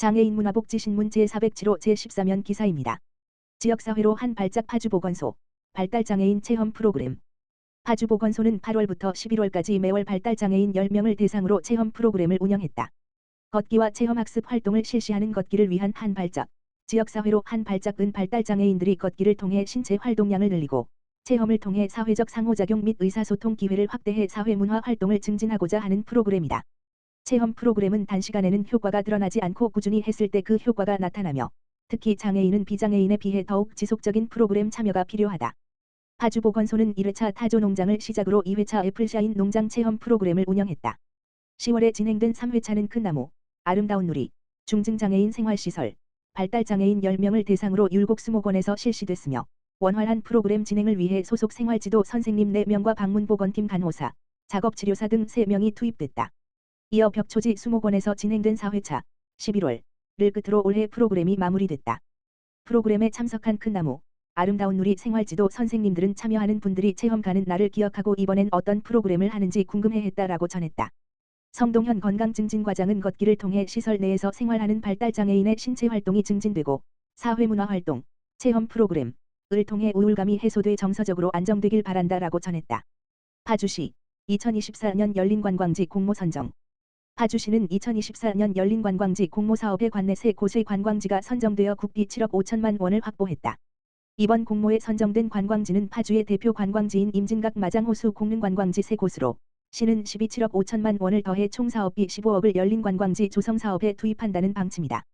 장애인 문화복지신문 제407호 제14면 기사입니다. 지역사회로 한 발짝 파주보건소, 발달장애인 체험 프로그램. 파주보건소는 8월부터 11월까지 매월 발달장애인 10명을 대상으로 체험 프로그램을 운영했다. 걷기와 체험학습 활동을 실시하는 걷기를 위한 한 발짝, 지역사회로 한 발짝은 발달장애인들이 걷기를 통해 신체 활동량을 늘리고 체험을 통해 사회적 상호작용 및 의사소통 기회를 확대해 사회문화 활동을 증진하고자 하는 프로그램이다. 체험 프로그램은 단시간에는 효과가 드러나지 않고 꾸준히 했을 때 그 효과가 나타나며 특히 장애인은 비장애인에 비해 더욱 지속적인 프로그램 참여가 필요하다. 파주보건소는 1회차 타조 농장을 시작으로 2회차 애플샤인 농장 체험 프로그램을 운영했다. 10월에 진행된 3회차는 큰 나무, 아름다운 누리, 중증장애인 생활시설, 발달장애인 10명을 대상으로 율곡 수목원에서 실시됐으며 원활한 프로그램 진행을 위해 소속 생활지도 선생님 4명과 방문보건팀 간호사, 작업치료사 등 3명이 투입됐다. 이어 벽초지 수목원에서 진행된 4회차 11월을 끝으로 올해 프로그램이 마무리됐다. 프로그램에 참석한 큰나무, 아름다운 누리 생활지도 선생님들은 참여하는 분들이 체험 가는 날을 기억하고 이번엔 어떤 프로그램을 하는지 궁금해했다라고 전했다. 성동현 건강증진과장은 걷기를 통해 시설 내에서 생활하는 발달장애인의 신체 활동이 증진되고 사회문화 활동, 체험 프로그램을 통해 우울감이 해소돼 정서적으로 안정되길 바란다라고 전했다. 파주시 2024년 열린관광지 공모 선정 파주시는 2024년 열린 관광지 공모사업에 관내 세 곳의 관광지가 선정되어 국비 7억 5천만 원을 확보했다. 이번 공모에 선정된 관광지는 파주의 대표 관광지인 임진각 마장호수 공릉관광지 세 곳으로 시는 12 7억 5천만 원을 더해 총 사업비 15억을 열린 관광지 조성 사업에 투입한다는 방침이다.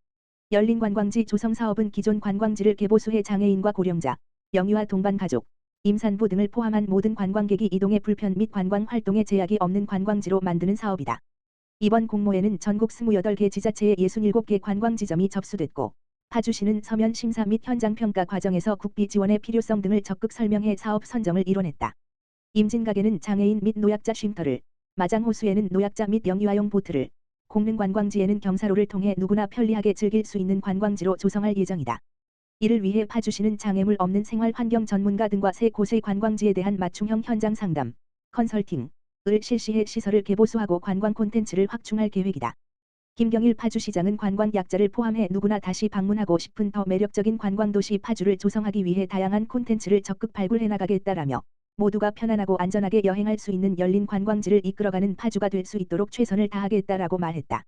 열린 관광지 조성 사업은 기존 관광지를 개보수해 장애인과 고령자, 영유아 동반 가족, 임산부 등을 포함한 모든 관광객이 이동의 불편 및 관광 활동에 제약이 없는 관광지로 만드는 사업이다. 이번 공모에는 전국 28개 지자체의 67개 관광지점이 접수됐고 파주시는 서면 심사 및 현장 평가 과정에서 국비 지원의 필요성 등을 적극 설명해 사업 선정을 이뤄냈다. 임진각에는 장애인 및 노약자 쉼터를, 마장호수에는 노약자 및 영유아용 보트를, 공릉관광지에는 경사로를 통해 누구나 편리하게 즐길 수 있는 관광지로 조성할 예정이다. 이를 위해 파주시는 장애물 없는 생활 환경 전문가 등과 세 곳의 관광지에 대한 맞춤형 현장 상담, 컨설팅, 을 실시해 시설을 개보수하고 관광 콘텐츠를 확충할 계획이다. 김경일 파주시장은 관광 약자를 포함해 누구나 다시 방문하고 싶은 더 매력적인 관광도시 파주를 조성하기 위해 다양한 콘텐츠를 적극 발굴해 나가겠다라며 모두가 편안하고 안전하게 여행할 수 있는 열린 관광지를 이끌어가는 파주가 될 수 있도록 최선을 다하겠다라고 말했다.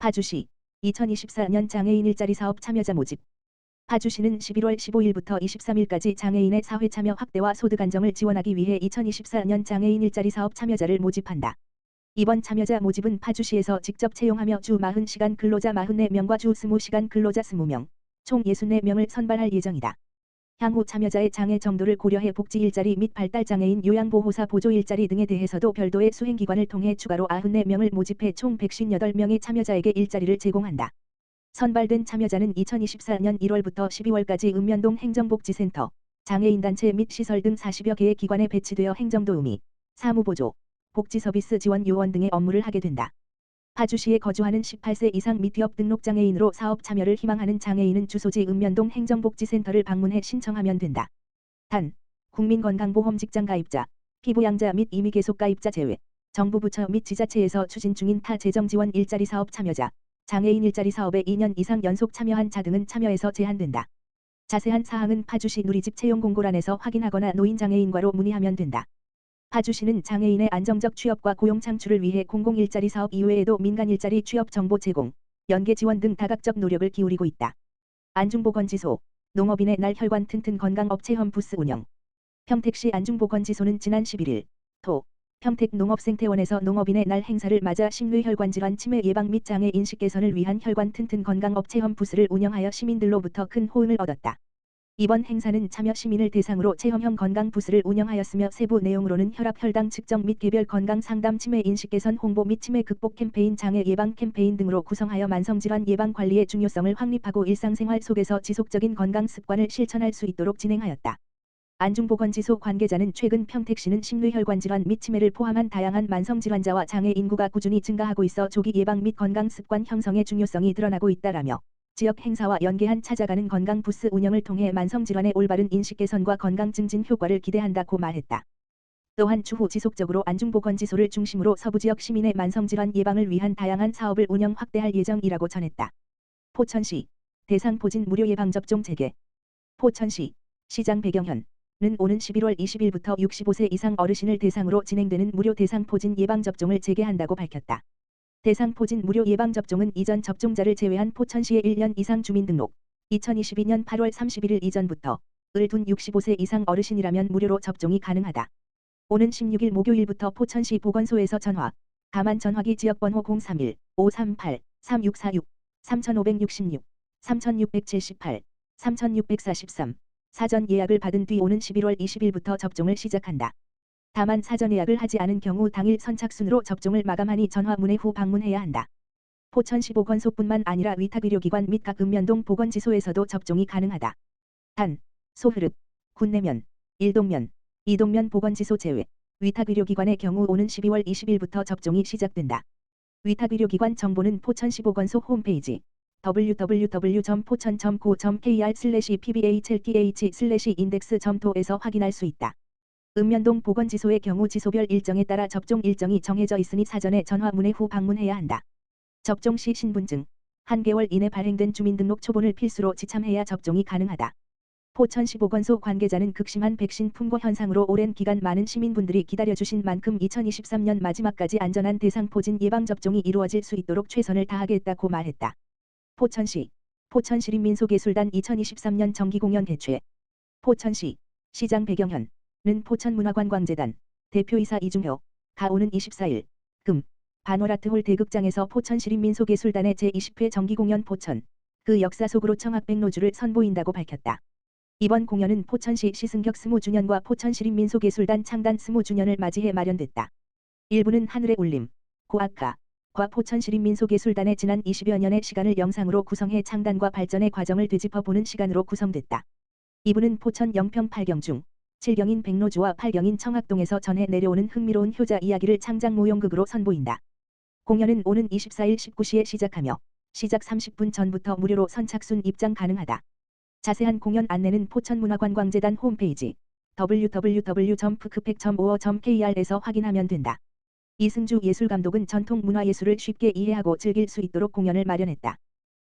파주시 2024년 장애인 일자리 사업 참여자 모집 파주시는 11월 15일부터 23일까지 장애인의 사회 참여 확대와 소득 안정을 지원하기 위해 2024년 장애인 일자리 사업 참여자를 모집한다. 이번 참여자 모집은 파주시에서 직접 채용하며 주 40시간 근로자 44명과 주 20시간 근로자 20명, 총 64명을 선발할 예정이다. 향후 참여자의 장애 정도를 고려해 복지 일자리 및 발달 장애인 요양보호사 보조 일자리 등에 대해서도 별도의 수행기관을 통해 추가로 94명을 모집해 총 158명의 참여자에게 일자리를 제공한다. 선발된 참여자는 2024년 1월부터 12월까지 읍면동 행정복지센터, 장애인단체 및 시설 등 40여 개의 기관에 배치되어 행정도우미, 사무보조, 복지서비스 지원 요원 등의 업무를 하게 된다. 파주시에 거주하는 18세 이상 미티업 등록 장애인으로 사업 참여를 희망하는 장애인은 주소지 읍면동 행정복지센터를 방문해 신청하면 된다. 단, 국민건강보험 직장 가입자, 피부양자 및 이미 계속 가입자 제외, 정부 부처 및 지자체에서 추진 중인 타 재정 지원 일자리 사업 참여자, 장애인 일자리 사업에 2년 이상 연속 참여한 자 등은 참여에서 제한된다. 자세한 사항은 파주시 누리집 채용 공고란에서 확인하거나 노인장애인과로 문의하면 된다. 파주시는 장애인의 안정적 취업과 고용 창출을 위해 공공 일자리 사업 이외에도 민간 일자리 취업 정보 제공, 연계 지원 등 다각적 노력을 기울이고 있다. 안중보건지소, 농업인의 날 혈관 튼튼 건강 업체 험 부스 운영. 평택시 안중보건지소는 지난 11일 토 평택 농업생태원에서 농업인의 날 행사를 맞아 심뇌혈관 질환 치매 예방 및 장애 인식 개선을 위한 혈관 튼튼 건강업 체험 부스를 운영하여 시민들로부터 큰 호응을 얻었다. 이번 행사는 참여 시민을 대상으로 체험형 건강 부스를 운영하였으며 세부 내용으로는 혈압 혈당 측정 및 개별 건강 상담 치매 인식 개선 홍보 및 치매 극복 캠페인 장애 예방 캠페인 등으로 구성하여 만성질환 예방 관리의 중요성을 확립하고 일상생활 속에서 지속적인 건강 습관을 실천할 수 있도록 진행하였다. 안중보건지소 관계자는 최근 평택시는 심뇌혈관 질환 및 치매를 포함한 다양한 만성 질환자와 장애 인구가 꾸준히 증가하고 있어 조기 예방 및 건강 습관 형성의 중요성이 드러나고 있다라며 지역 행사와 연계한 찾아가는 건강 부스 운영을 통해 만성 질환의 올바른 인식 개선과 건강 증진 효과를 기대한다고 말했다. 또한 추후 지속적으로 안중보건지소를 중심으로 서부 지역 시민의 만성 질환 예방을 위한 다양한 사업을 운영 확대할 예정이라고 전했다. 포천시 대상포진 무료 예방 접종 재개 포천시 시장 배경현 는 오는 11월 20일부터 65세 이상 어르신을 대상으로 진행되는 무료 대상포진 예방접종을 재개한다고 밝혔다. 대상포진 무료 예방접종은 이전 접종자를 제외한 포천시의 1년 이상 주민등록 2022년 8월 31일 이전부터 을둔 65세 이상 어르신이라면 무료로 접종이 가능하다. 오는 16일 목요일부터 포천시 보건소에서 전화, 가만 전화기 지역번호 031-538-3646, 3566, 3678, 3643, 사전 예약을 받은 뒤 오는 11월 20일부터 접종을 시작한다. 다만 사전 예약을 하지 않은 경우 당일 선착순으로 접종을 마감하니 전화 문의 후 방문해야 한다. 포천시 보건소뿐만 아니라 위탁의료기관 및 각 읍면동 보건지소에서도 접종이 가능하다. 단, 소흐릅, 군내면, 일동면, 이동면 보건지소 제외, 위탁의료기관의 경우 오는 12월 20일부터 접종이 시작된다. 위탁의료기관 정보는 포천시 보건소 홈페이지 www.pocheon.co.kr/pbhlth/index.to에서 확인할 수 있다. 읍면동 보건지소의 경우 지소별 일정에 따라 접종 일정이 정해져 있으니 사전에 전화 문의 후 방문해야 한다. 접종 시 신분증, 한 개월 이내 발행된 주민등록 초본을 필수로 지참해야 접종이 가능하다. 포천시 보건소 관계자는 극심한 백신 풍고 현상으로 오랜 기간 많은 시민분들이 기다려주신 만큼 2023년 마지막까지 안전한 대상포진 예방접종이 이루어질 수 있도록 최선을 다하겠다고 말했다. 포천시 포천시립 민속예술단 2023년 정기공연 개최 포천시 시장 배경현 는 포천문화관광재단 대표이사 이중효 가 오는 24일 금 반월아트홀 대극장에서 포천시립 민속예술단의 제20회 정기공연 포천 그 역사 속으로 청학백로주를 선보인다고 밝혔다. 이번 공연은 포천시 시승격 20주년과 포천시립 민속예술단 창단 20주년을 맞이해 마련됐다. 일부는 하늘의 울림, 고아카, 과 포천시립민속예술단의 지난 20여 년의 시간을 영상으로 구성해 창단과 발전의 과정을 되짚어보는 시간으로 구성됐다. 2부는 포천 영평 8경 중 7경인 백로주와 8경인 청학동에서 전해 내려오는 흥미로운 효자 이야기를 창작 모형극으로 선보인다. 공연은 오는 24일 19시에 시작하며 시작 30분 전부터 무료로 선착순 입장 가능하다. 자세한 공연 안내는 포천문화관광재단 홈페이지 www.fcpec.or.kr에서 확인하면 된다. 이승주 예술감독은 전통 문화예술을 쉽게 이해하고 즐길 수 있도록 공연을 마련했다.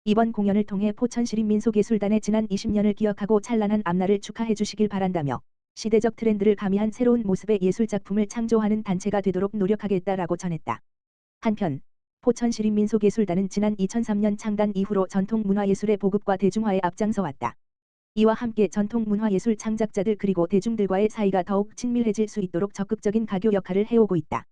이번 공연을 통해 포천시립민속예술단의 지난 20년을 기억하고 찬란한 앞날을 축하해 주시길 바란다며 시대적 트렌드를 가미한 새로운 모습의 예술작품을 창조하는 단체가 되도록 노력하겠다라고 전했다. 한편 포천시립민속예술단은 지난 2003년 창단 이후로 전통문화예술의 보급과 대중화에 앞장서 왔다. 이와 함께 전통문화예술 창작자들 그리고 대중들과의 사이가 더욱 친밀해질 수 있도록 적극적인 가교 역할을 해오고 있다.